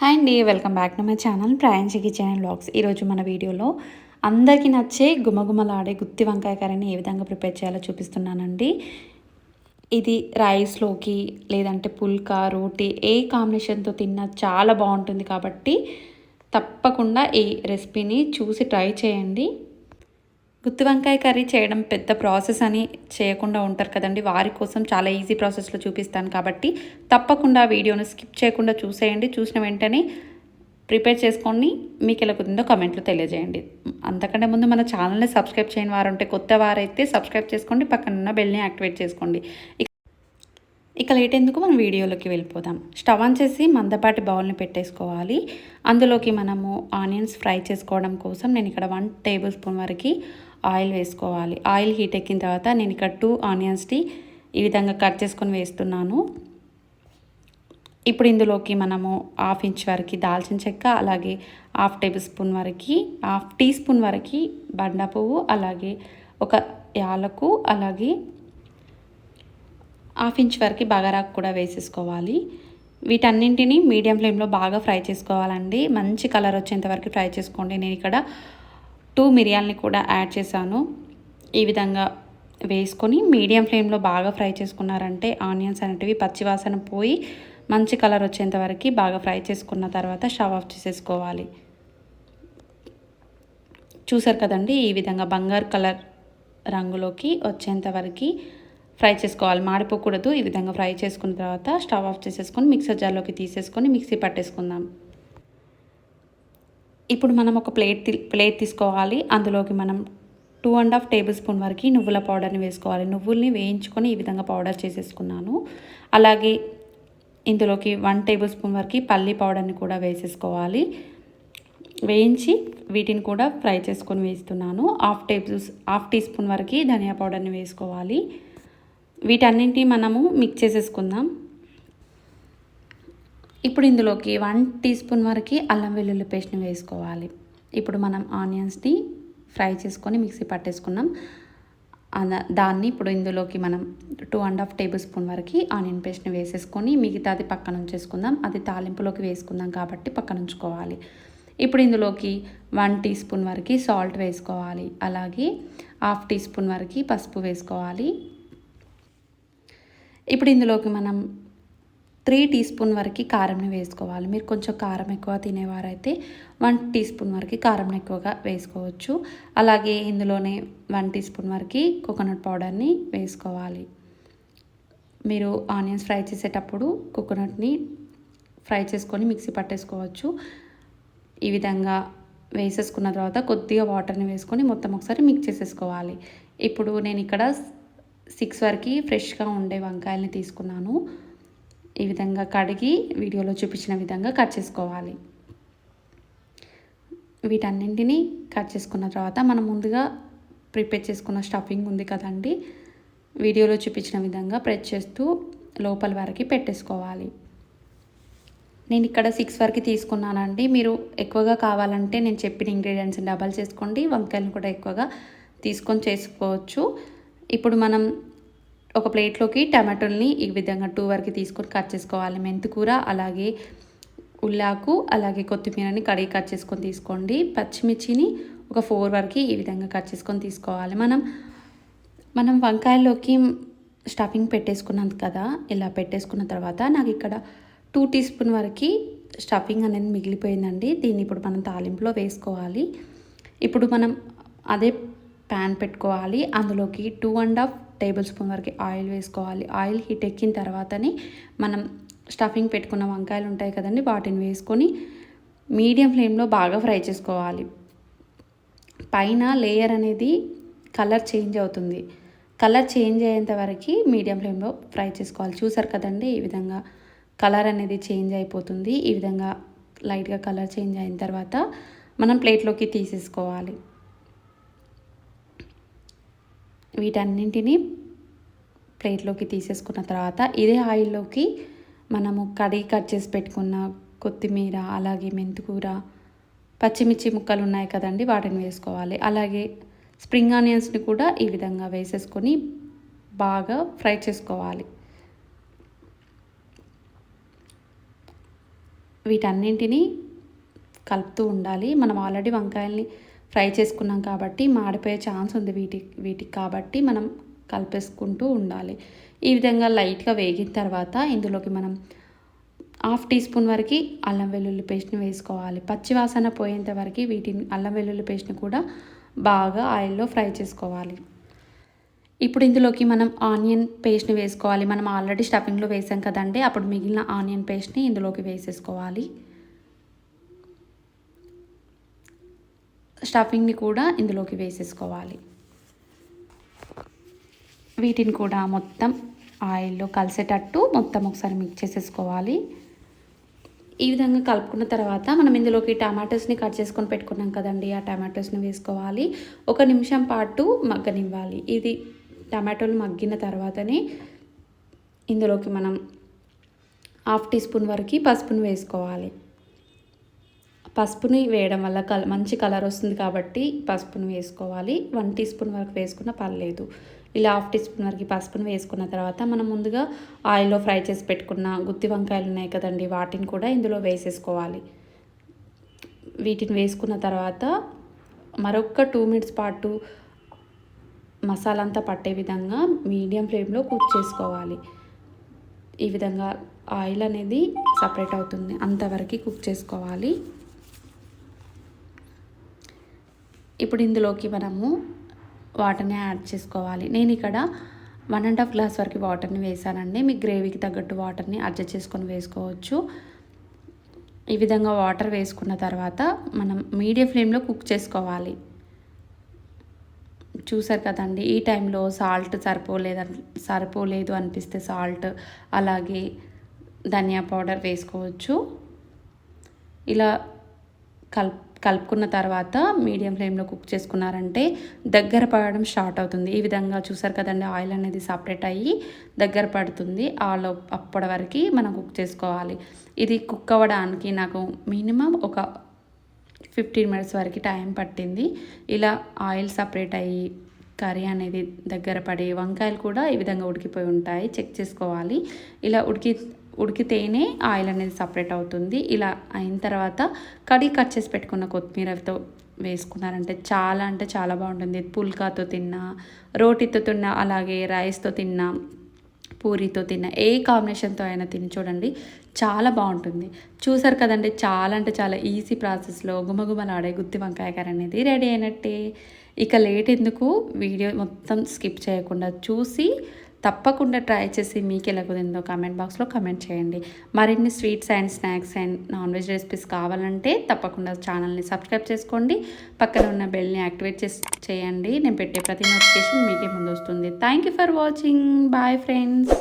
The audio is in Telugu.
హాయ్ అండి welcome back to my channel Prayanshi kitchen and blogs ఈరోజు మన వీడియోలో అందరికీ నచ్చే గుమగుమలాడే గుత్తి వంకాయ కర్రీని ఏ విధంగా ప్రిపేర్ చేయాలో చూపిస్తున్నానండి. ఇది రైస్లోకి లేదంటే పుల్కా రోటీ ఏ కాంబినేషన్తో తిన్నా చాలా బాగుంటుంది కాబట్టి తప్పకుండా ఈ రెసిపీని చూసి ట్రై చేయండి. గుత్తి వంకాయ కర్రీ చేయడం పెద్ద ప్రాసెస్ అని చేయకుండా ఉంటారు కదండి. వారి కోసం చాలా ఈజీ ప్రాసెస్లో చూపిస్తాను కాబట్టి తప్పకుండా వీడియోను స్కిప్ చేయకుండా చూసేయండి. చూసిన వెంటనే ప్రిపేర్ చేసుకొని మీకు ఎలా కుదిరిందో కమెంట్లో తెలియజేయండి. అంతకంటే ముందు మన ఛానల్ని సబ్స్క్రైబ్ చేయని వారు ఉంటే కొత్త వారైతే సబ్స్క్రైబ్ చేసుకోండి పక్కన ఉన్న బెల్ని యాక్టివేట్ చేసుకోండి. ఇక లేట్ ఎందుకు మనం వీడియోలోకి వెళ్ళిపోదాం. స్టవ్ ఆన్ చేసి మందపాటి బౌల్ని పెట్టేసుకోవాలి. అందులోకి మనము ఆనియన్స్ ఫ్రై చేసుకోవడం కోసం నేను ఇక్కడ వన్ టేబుల్ స్పూన్ వరకు ఆయిల్ వేసుకోవాలి. ఆయిల్ హీట్ ఎక్కిన తర్వాత నేను ఇక్కడ టూ ఆనియన్స్ని ఈ విధంగా కట్ చేసుకొని వేస్తున్నాను. ఇప్పుడు ఇందులోకి మనము హాఫ్ ఇంచ్ వరకు దాల్చిన చెక్క అలాగే హాఫ్ టేబుల్ స్పూన్ వరకు హాఫ్ టీ స్పూన్ వరకు బండ పువ్వు అలాగే ఒక యాలకు అలాగే హాఫ్ ఇంచ్ వరకు బగారాకు కూడా వేసేసుకోవాలి. వీటన్నింటిని మీడియం ఫ్లేమ్లో బాగా ఫ్రై చేసుకోవాలండి. మంచి కలర్ వచ్చేంత వరకు ఫ్రై చేసుకోండి. నేను ఇక్కడ టూ మిరియాలని కూడా యాడ్ చేశాను. ఈ విధంగా వేసుకొని మీడియం ఫ్లేమ్లో బాగా ఫ్రై చేసుకున్నారంటే ఆనియన్స్ అనేటివి పచ్చివాసన పోయి మంచి కలర్ వచ్చేంత వరకు బాగా ఫ్రై చేసుకున్న తర్వాత స్టవ్ ఆఫ్ చేసేసుకోవాలి. చూసారు కదండి ఈ విధంగా బంగారు కలర్ రంగులోకి వచ్చేంత వరకు ఫ్రై చేసుకోవాలి. మాడిపోకూడదు ఈ విధంగా ఫ్రై చేసుకున్న తర్వాత స్టవ్ ఆఫ్ చేసేసుకొని మిక్సర్ జార్లోకి తీసేసుకొని మిక్సీ పట్టేసుకుందాం. ఇప్పుడు మనం ఒక ప్లేట్ ప్లేట్ తీసుకోవాలి. అందులోకి మనం two and half tablespoon వరకు నువ్వుల పౌడర్ని వేసుకోవాలి. నువ్వుల్ని వేయించుకొని ఈ విధంగా పౌడర్ చేసేసుకున్నాను. అలాగే ఇందులోకి వన్ టేబుల్ స్పూన్ వరకు పల్లి పౌడర్ని కూడా వేసేసుకోవాలి. వేయించి వీటిని కూడా ఫ్రై చేసుకొని వేస్తున్నాను. Half table half teaspoon వరకు ధనియా పౌడర్ని వేసుకోవాలి. వీటన్నింటినీ మనము మిక్స్ చేసేసుకుందాం. ఇప్పుడు ఇందులోకి వన్ టీ స్పూన్ వరకు అల్లం వెల్లుల్లి పేస్ట్ని వేసుకోవాలి. ఇప్పుడు మనం ఆనియన్స్ని ఫ్రై చేసుకొని మిక్సీ పట్టేసుకున్నాం. దాన్ని ఇప్పుడు ఇందులోకి మనం two and half tablespoon వరకు ఆనియన్ పేస్ట్ని వేసేసుకొని మిగతాది పక్కన ఉంచేసుకుందాం. అది తాలింపులోకి వేసుకుందాం కాబట్టి పక్కన ఉంచుకోవాలి. ఇప్పుడు ఇందులోకి వన్ టీ స్పూన్ వరకు సాల్ట్ వేసుకోవాలి. అలాగే హాఫ్ టీ స్పూన్ వరకు పసుపు వేసుకోవాలి. ఇప్పుడు ఇందులోకి మనం త్రీ టీ స్పూన్ వరకు కారంని వేసుకోవాలి. మీరు కొంచెం కారం ఎక్కువ తినేవారైతే వన్ టీ స్పూన్ వరకు కారం ఎక్కువగా వేసుకోవచ్చు. అలాగే ఇందులోనే వన్ టీ స్పూన్ వరకు కోకోనట్ పౌడర్ని వేసుకోవాలి. మీరు ఆనియన్స్ ఫ్రై చేసేటప్పుడు కోకోనట్ని ఫ్రై చేసుకొని మిక్సీ పట్టేసుకోవచ్చు. ఈ విధంగా వేసేసుకున్న తర్వాత కొద్దిగా వాటర్ని వేసుకొని మొత్తం ఒకసారి మిక్స్ చేసేసుకోవాలి. ఇప్పుడు నేను ఇక్కడ సిక్స్ వరకు ఫ్రెష్గా ఉండే వంకాయల్ని తీసుకున్నాను. ఈ విధంగా కడిగి వీడియోలో చూపించిన విధంగా కట్ చేసుకోవాలి. వీటన్నింటినీ కట్ చేసుకున్న తర్వాత మనం ముందుగా ప్రిపేర్ చేసుకున్న స్టఫింగ్ ఉంది కదండి వీడియోలో చూపించిన విధంగా ప్రెస్ చేస్తూ లోపల వరకు పెట్టేసుకోవాలి. నేను ఇక్కడ సిక్స్ వరకు తీసుకున్నానండి. మీరు ఎక్కువగా కావాలంటే నేను చెప్పిన ఇంగ్రీడియంట్స్ డబల్ చేసుకోండి. వంకాయలను కూడా ఎక్కువగా తీసుకొని చేసుకోవచ్చు. ఇప్పుడు మనం ఒక ప్లేట్లోకి టమాటోల్ని ఈ విధంగా టూ వరకు తీసుకొని కట్ చేసుకోవాలి. మెంతికూర అలాగే ఉల్లాకు అలాగే కొత్తిమీరని కడిగి కట్ చేసుకొని తీసుకోండి. పచ్చిమిర్చిని ఒక ఫోర్ వరకు ఈ విధంగా కట్ చేసుకొని తీసుకోవాలి. మనం మనం వంకాయల్లోకి స్టఫింగ్ పెట్టేసుకున్నాం కదా ఇలా పెట్టేసుకున్న తర్వాత నాకు ఇక్కడ టూ టీ స్పూన్ వరకు స్టఫింగ్ అనేది మిగిలిపోయిందండి. దీన్ని ఇప్పుడు మనం తాలింపులో వేసుకోవాలి. ఇప్పుడు మనం అదే ప్యాన్ పెట్టుకోవాలి. అందులోకి two and half tablespoon వరకు ఆయిల్ వేసుకోవాలి. ఆయిల్ హీట్ ఎక్కిన తర్వాతనే మనం స్టఫింగ్ పెట్టుకున్న వంకాయలు ఉంటాయి కదండి వాటిని వేసుకొని మీడియం ఫ్లేమ్లో బాగా ఫ్రై చేసుకోవాలి. పైన లేయర్ అనేది కలర్ చేంజ్ అవుతుంది. కలర్ చేంజ్ అయ్యేంత వరకు మీడియం ఫ్లేమ్లో ఫ్రై చేసుకోవాలి. చూసారు కదండి ఈ విధంగా కలర్ అనేది చేంజ్ అయిపోతుంది. ఈ విధంగా లైట్గా కలర్ చేంజ్ అయిన తర్వాత మనం ప్లేట్లోకి తీసేసుకోవాలి. వీటన్నింటినీ ప్లేట్లోకి తీసేసుకున్న తర్వాత ఇదే ఆయిల్లోకి మనము కడిగి కట్ చేసి పెట్టుకున్న కొత్తిమీర అలాగే మెంతికూర పచ్చిమిర్చి ముక్కలు ఉన్నాయి కదండి వాటిని వేసుకోవాలి. అలాగే స్ప్రింగ్ ఆనియన్స్ని కూడా ఈ విధంగా వేసేసుకొని బాగా ఫ్రై చేసుకోవాలి. వీటన్నింటినీ కలుపుతూ ఉండాలి. మనం ఆల్రెడీ వంకాయల్ని ఫ్రై చేసుకున్నాం కాబట్టి మాడిపోయే ఛాన్స్ ఉంది వీటి వీటికి కాబట్టి మనం కలిపేసుకుంటూ ఉండాలి. ఈ విధంగా లైట్గా వేగిన తర్వాత ఇందులోకి మనం హాఫ్ టీ స్పూన్ వరకు అల్లం వెల్లుల్లి పేస్ట్ని వేసుకోవాలి. పచ్చి వాసన పోయేంత వరకు వీటిని అల్లం వెల్లుల్లి పేస్ట్ని కూడా బాగా ఆయిల్లో ఫ్రై చేసుకోవాలి. ఇప్పుడు ఇందులోకి మనం ఆనియన్ పేస్ట్ని వేసుకోవాలి. మనం ఆల్రెడీ స్టఫింగ్లో వేసాం కదండి అప్పుడు మిగిలిన ఆనియన్ పేస్ట్ని ఇందులోకి వేసేసుకోవాలి. స్టఫింగ్ని కూడా ఇందులోకి వేసేసుకోవాలి. వీటిని కూడా మొత్తం ఆయిల్లో కలిసేటట్టు మొత్తం ఒకసారి మిక్స్ చేసేసుకోవాలి. ఈ విధంగా కలుపుకున్న తర్వాత మనం ఇందులోకి టమాటోస్ని కట్ చేసుకొని పెట్టుకున్నాం కదండి ఆ టమాటోస్ని వేసుకోవాలి. ఒక నిమిషం పాటు మగ్గనివ్వాలి. ఇది టమాటోలు మగ్గిన తర్వాతనే ఇందులోకి మనం హాఫ్ టీ స్పూన్ వరకు పసుపును వేసుకోవాలి. పసుపుని వేయడం వల్ల కల మంచి కలర్ వస్తుంది కాబట్టి పసుపుని వేసుకోవాలి. వన్ టీ స్పూన్ వరకు వేసుకున్న పర్లేదు. ఇలా హాఫ్ టీ స్పూన్ వరకు పసుపును వేసుకున్న తర్వాత మనం ముందుగా ఆయిల్లో ఫ్రై చేసి పెట్టుకున్న గుత్తి వంకాయలు ఉన్నాయి కదండి వాటిని కూడా ఇందులో వేసేసుకోవాలి. వీటిని వేసుకున్న తర్వాత మరొక టూ మినిట్స్ పాటు మసాలా అంతా పట్టే విధంగా మీడియం ఫ్లేమ్లో కుక్ చేసుకోవాలి. ఈ విధంగా ఆయిల్ అనేది సపరేట్ అవుతుంది. అంతవరకు కుక్ చేసుకోవాలి. ఇప్పుడు ఇందులోకి మనము వాటర్ని యాడ్ చేసుకోవాలి. నేను ఇక్కడ వన్ అండ్ హాఫ్ గ్లాస్ వరకు వాటర్ని వేసానండి. మీ గ్రేవీకి తగ్గట్టు వాటర్ని అడ్జస్ట్ చేసుకొని వేసుకోవచ్చు. ఈ విధంగా వాటర్ వేసుకున్న తర్వాత మనం మీడియం ఫ్లేమ్లో కుక్ చేసుకోవాలి. చూసారు కదండి ఈ టైంలో సాల్ట్ సరిపోలేదు సరిపోలేదు అనిపిస్తే సాల్ట్ అలాగే ధనియా పౌడర్ వేసుకోవచ్చు. ఇలా కల్ కలుపుకున్న తర్వాత మీడియం ఫ్లేమ్లో కుక్ చేసుకున్నారంటే దగ్గర పడడం స్టార్ట్ అవుతుంది. ఈ విధంగా చూసారు కదండి ఆయిల్ అనేది సపరేట్ అయ్యి దగ్గర పడుతుంది. ఆలో అప్పటి వరకు మనం కుక్ చేసుకోవాలి. ఇది కుక్ అవ్వడానికి నాకు మినిమం ఒక ఫిఫ్టీన్ మినిట్స్ వరకు టైం పట్టింది. ఇలా ఆయిల్ సపరేట్ అయ్యి కర్రీ అనేది దగ్గర పడి వంకాయలు కూడా ఈ విధంగా ఉడికిపోయి ఉంటాయి. చెక్ చేసుకోవాలి. ఇలా ఉడికి ఉడికితేనే ఆయిల్ అనేది సపరేట్ అవుతుంది. ఇలా అయిన తర్వాత కడి కట్ చేసి పెట్టుకున్న కొత్తిమీరతో వేసుకున్నారంటే చాలా అంటే చాలా బాగుంటుంది. పుల్కాతో తిన్నా రోటీతో తిన్నా అలాగే రైస్తో తిన్నా పూరితో తిన్న ఏ కాంబినేషన్తో అయినా తిని చూడండి. చాలా బాగుంటుంది. చూసారు కదండి చాలా అంటే చాలా ఈజీ ప్రాసెస్లో గుమగుమలాడే గుత్తి వంకాయ కర్రీ అనేది రెడీ అయినట్టే. ఇక లేట్ ఎందుకు? వీడియో మొత్తం స్కిప్ చేయకుండా చూసి తప్పకుండా ట్రై చేసి మీకు ఎలా కుదిరిందో కామెంట్ బాక్స్లో కమెంట్ చేయండి. మరిన్ని sweets and snacks and non veg recipes కావాలంటే తప్పకుండా ఛానల్ని సబ్స్క్రైబ్ చేసుకోండి. పక్కన ఉన్న బెల్ని యాక్టివేట్ చేసి చేయండి. నేను పెట్టే ప్రతి నోటిఫికేషన్ మీకే ముందు వస్తుంది. Thank you for watching bye friends